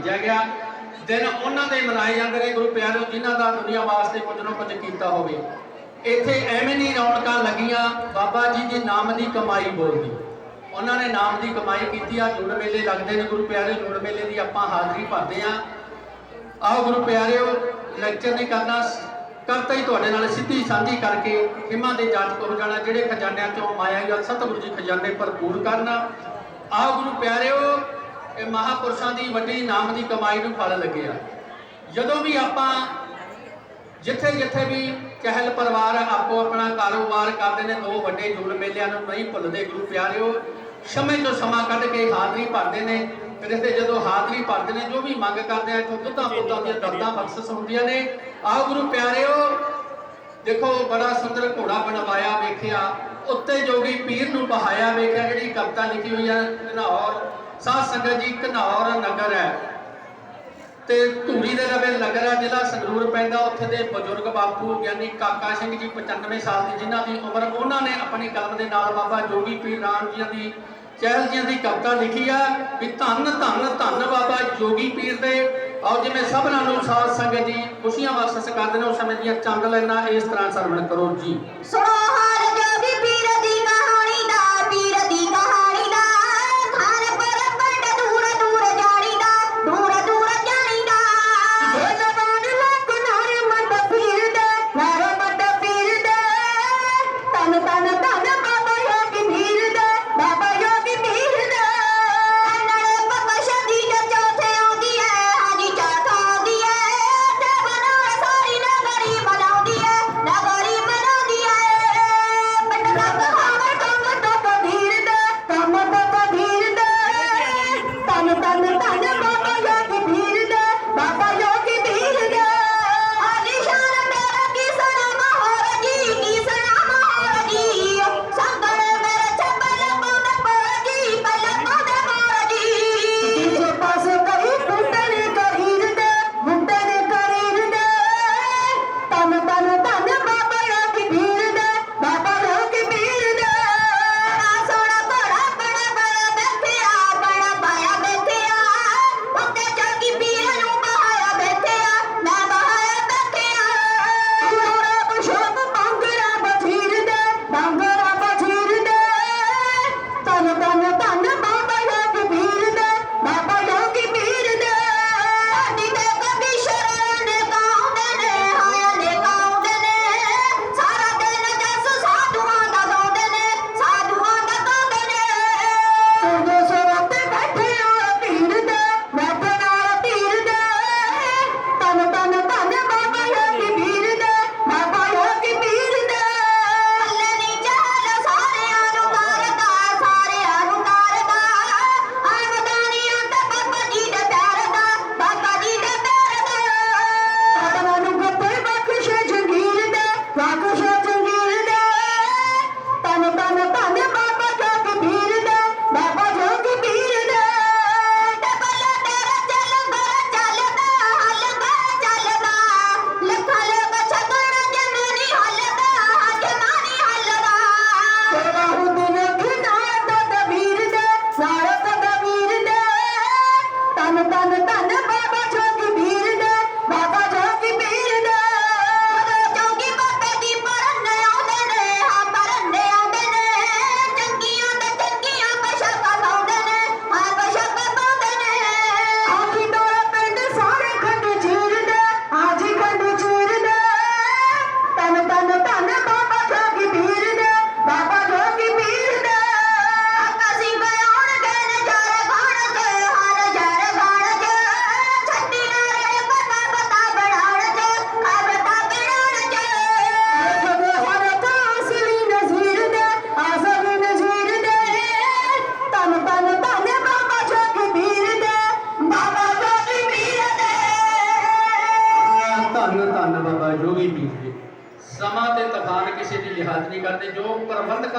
ਭੇਜਿਆ ਗਿਆ। ਦਿਨ ਉਹਨਾਂ ਦੇ ਮਨਾਏ ਜਾਂਦੇ ਨੇ ਗੁਰੂ ਪਿਆਰਿਓ, ਜਿਨ੍ਹਾਂ ਦਾ ਦੁਨੀਆ ਵਾਸਤੇ ਕੁਝ ਨਾ ਕੁਝ ਕੀਤਾ ਹੋਵੇ। ਇੱਥੇ ਐਵੇਂ ਨਹੀਂ ਰੌਣਕਾਂ ਲੱਗੀਆਂ, ਬਾਬਾ ਜੀ ਦੇ ਨਾਮ ਦੀ ਕਮਾਈ ਬੋਲਦੀ ਉਹਨਾਂ ਨੇ ਨਾਮ ਦੀ ਕਮਾਈ ਕੀਤੀ ਆ। ਜੁੜ ਮੇਲੇ ਲੱਗਦੇ ਨੇ, ਗੁਰੂ ਪਿਆਰਿਓ, ਜੁੜ ਮੇਲੇ ਦੀ ਆਪਾਂ ਹਾਜ਼ਰੀ ਭਰਦੇ ਆ ਆਓ ਗੁਰੂ ਪਿਆਰਿਓ ਲੈਕਚਰ ਨਹੀਂ ਕਰਨਾ, ਕਰਤਾ ਹੀ ਤੁਹਾਡੇ ਨਾਲ, ਸਿੱਧੀ ਸਾਂਝੀ ਕਰਕੇ ਹਿਮਾਂ ਦੇ ਜਾਤ ਹੋ ਜਾਣਾ, ਜਿਹੜੇ ਖਜ਼ਾਨਿਆਂ ਚੋਂ ਮਾਇਆ ਜਾਂ ਸਤਿਗੁਰੂ ਜੀ ਖਜ਼ਾਨੇ ਭਰਪੂਰ ਕਰਨਾ। ਆਓ ਗੁਰੂ ਪਿਆਰਿਓ ਇਹ ਮਹਾਪੁਰਸ਼ਾਂ ਦੀ ਵੱਡੀ ਨਾਮ ਦੀ ਕਮਾਈ ਨੂੰ ਫਲ ਲੱਗਿਆ ਜਦੋਂ ਵੀ ਆਪਾਂ ਜਿੱਥੇ ਜਿੱਥੇ ਵੀ ਚਹਿਲ ਪਰਿਵਾਰ ਆਪੋ ਆਪਣਾ ਕਾਰੋਬਾਰ ਕਰਦੇ ਨੇ, ਦੋ ਵੱਡੇ ਜੁੜ ਮੇਲਿਆਂ ਨੂੰ ਨਹੀਂ ਭੁੱਲਦੇ, ਗੁਰੂ ਪਿਆਰਿਓ, ਸਮੇਂ ਤੋਂ ਸਮਾਂ ਕੱਢ ਕੇ ਹਾਜ਼ਰੀ ਭਰਦੇ ਨੇ। ਫਿਰ ਇੱਥੇ ਜਦੋਂ ਹਾਜ਼ਰੀ ਭਰਦੇ ਨੇ, ਜੋ ਵੀ ਮੰਗ ਕਰਦੇ ਆ, ਇੱਥੋਂ ਦੁੱਧਾਂ ਪੁੱਤਾਂ ਦੀਆਂ ਦਰਦਾਂ ਬਖਸ਼ਿਸ਼ ਹੁੰਦੀਆਂ ਨੇ। ਆਓ ਗੁਰੂ ਪਿਆਰਿਓ, ਦੇਖੋ ਬੜਾ ਸੁੰਦਰ ਘੋੜਾ ਬਣਵਾਇਆ, ਵੇਖਿਆ। ਉੱਤੇ ਜੋਗੀ ਪੀਰ ਨੂੰ ਬਹਾਇਆ, ਵੇਖਿਆ ਜਿਹੜੀ ਕਵਿਤਾ ਲਿਖੀ ਹੋਈ ਹੈ ਘਨੌਰ ਸਾਧ ਸੰਗਤ ਜੀ ਘਨੌਰ ਨਗਰ ਹੈ। ਤੇ ਧੂਰੀ ਦੇ ਲਵੇ ਨਗਰਾ ਜ਼ਿਲ੍ਹਾ ਸੰਗਰੂਰ ਪੈਂਦਾ। ਉੱਥੇ ਦੇ ਬਜ਼ੁਰਗ ਬਾਪੂ ਗਿਆਨੀ ਕਾਕਾ ਸਿੰਘ ਜੀ 95 ਸਾਲ ਦੀ, ਜਿਨ੍ਹਾਂ ਦੀ ਉਮਰ, ਉਹਨਾਂ ਨੇ ਆਪਣੀ ਕਲਮ ਦੇ ਨਾਲ ਬਾਬਾ ਜੋਗੀ ਪੀਰ ਰਾਮ ਜੀ ਦੀ, ਚਹਿਲ ਜੀਆਂ ਦੀ ਕਵਿਤਾ ਲਿਖੀ ਆ ਵੀ ਧੰਨ ਧੰਨ ਧੰਨ ਬਾਬਾ ਜੋਗੀ ਪੀਰ ਦੇ। ਆਓ ਜਿਵੇਂ ਸਭਨਾਂ ਨੂੰ ਸਾਧ ਸੰਗਤ ਜੀ, ਖੁਸ਼ੀਆਂ ਵਾਸਤੇ ਕਰਦੇ ਨੇ, ਉਸ ਸਮੇਂ ਦੀਆਂ ਚੰਦ ਲੈਣਾ ਇਸ ਤਰ੍ਹਾਂ ਸਰਵਣ ਕਰੋ ਜੀ। ਸੁਣੋ ਹਾਲ ਜੋਗੀ ਪੀਰ। ਅਤੇ ਜੋ ਪ੍ਰਬੰਧਕਾਂ